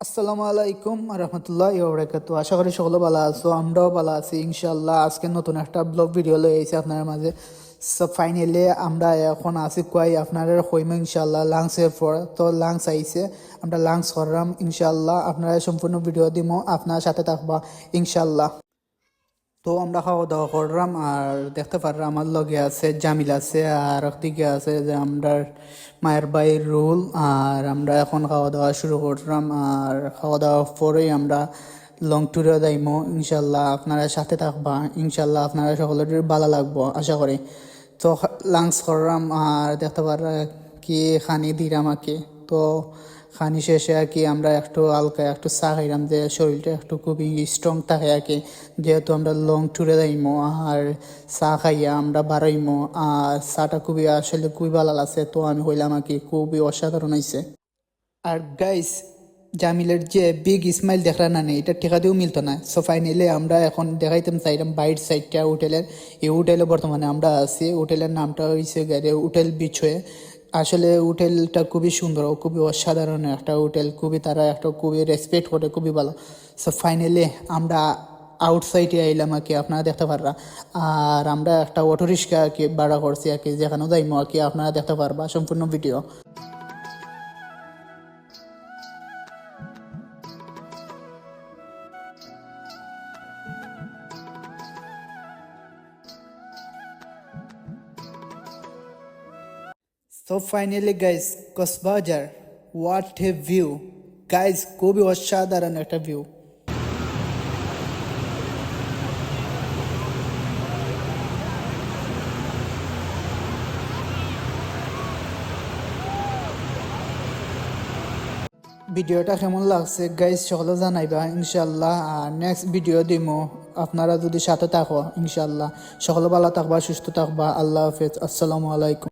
আসসালামু আলাইকুম রহমতুল্লাহ ইবরাকাত আশা করি সকলে ভালো আছো, আমরাও ভালো আছি ইনশাল্লাহ আজকে নতুন একটা ব্লগ ভিডিও লয়ে এসে আপনার মাঝে। সব ফাইনালি আমরা এখন আসি কুয়াই আপনার হইম ইনশাল্লাহ লাংসের পর। তো লাংস আইসে আমরা লাংস করলাম ইনশাল্লাহ আপনারা সম্পূর্ণ ভিডিও দিব, আপনার সাথে থাকবা ইনশাল্লাহ তো আমরা খাওয়া দাওয়া করলাম আর দেখতে পারলাম আমার লগে আছে জামিল আছে আর একদিকে আছে যে আমরা মায়ের বাইর রুল আর আমরা এখন খাওয়া দাওয়া শুরু করলাম আর খাওয়া দাওয়ার পরেই আমরা লং ট্যুরে যাইমো। ইনশাল্লাহ আপনারা সাথে থাকবা। ইনশাল্লাহ আপনারা সকলের ভালো লাগবো, আশা করি। তো লাঞ্চ করলাম আর দেখতে পারা কি খানি দিলাম আমাকে। তো খানি শেষে আর কি আমরা একটু হালকা একটু চা খাইলাম যে শরীরটা একটু খুবই স্ট্রং থাকে আর কি। যেহেতু আমরা লং ট্যুরে যাইমো আর চা খাইয়া আমরা বাড়াইমো, আর চাটা খুবই আসলে খুবই ভালো লাগছে। তো আমি হইলাম আর কি খুবই অসাধারণ হয়েছে আর গাইস জামিলের যে বিগ স্মাইল দেখরা না নেই এটা ঠেকা দিয়েও মিলতো না। সো ফাইনালি আমরা এখন দেখাইতাম, চাইলাম বাইর সাইডটা হোটেলের এই হোটেলে বর্তমানে আমরা আছি। হোটেলের নামটা হয়েছে গাড়ি হোটেল বিচ হয়ে। আসলে হোটেলটা খুবই সুন্দর ও খুবই অসাধারণ একটা হোটেল, খুবই তারা একটা খুবই রেসপেক্ট করে, খুবই ভালো। সো ফাইনালি আমরা আউটসাইডে আইলাম আর কি, আপনারা দেখতে পাররা। আর আমরা একটা অটো রিক্সা আর কি ভাড়া করছি আর কি যেখানে যাইমো আর কি, আপনারা দেখতে পারবা, সম্পূর্ণ video So finally guys, Cox's Bazar what a view guys খুবই অসাধারণ একটা ভিউ ভিডিওটা কেমন লাগছে? গাইজ সকলে জানাইবা ইনশাল্লাহ আর নেক্সট ভিডিও দিমো। আপনারা যদি সাথে থাকো ইনশাল্লাহ সকলে ভালো থাকবা সুস্থ থাকবা। আল্লাহ হাফেজ। আসসালামু আলাইকুম।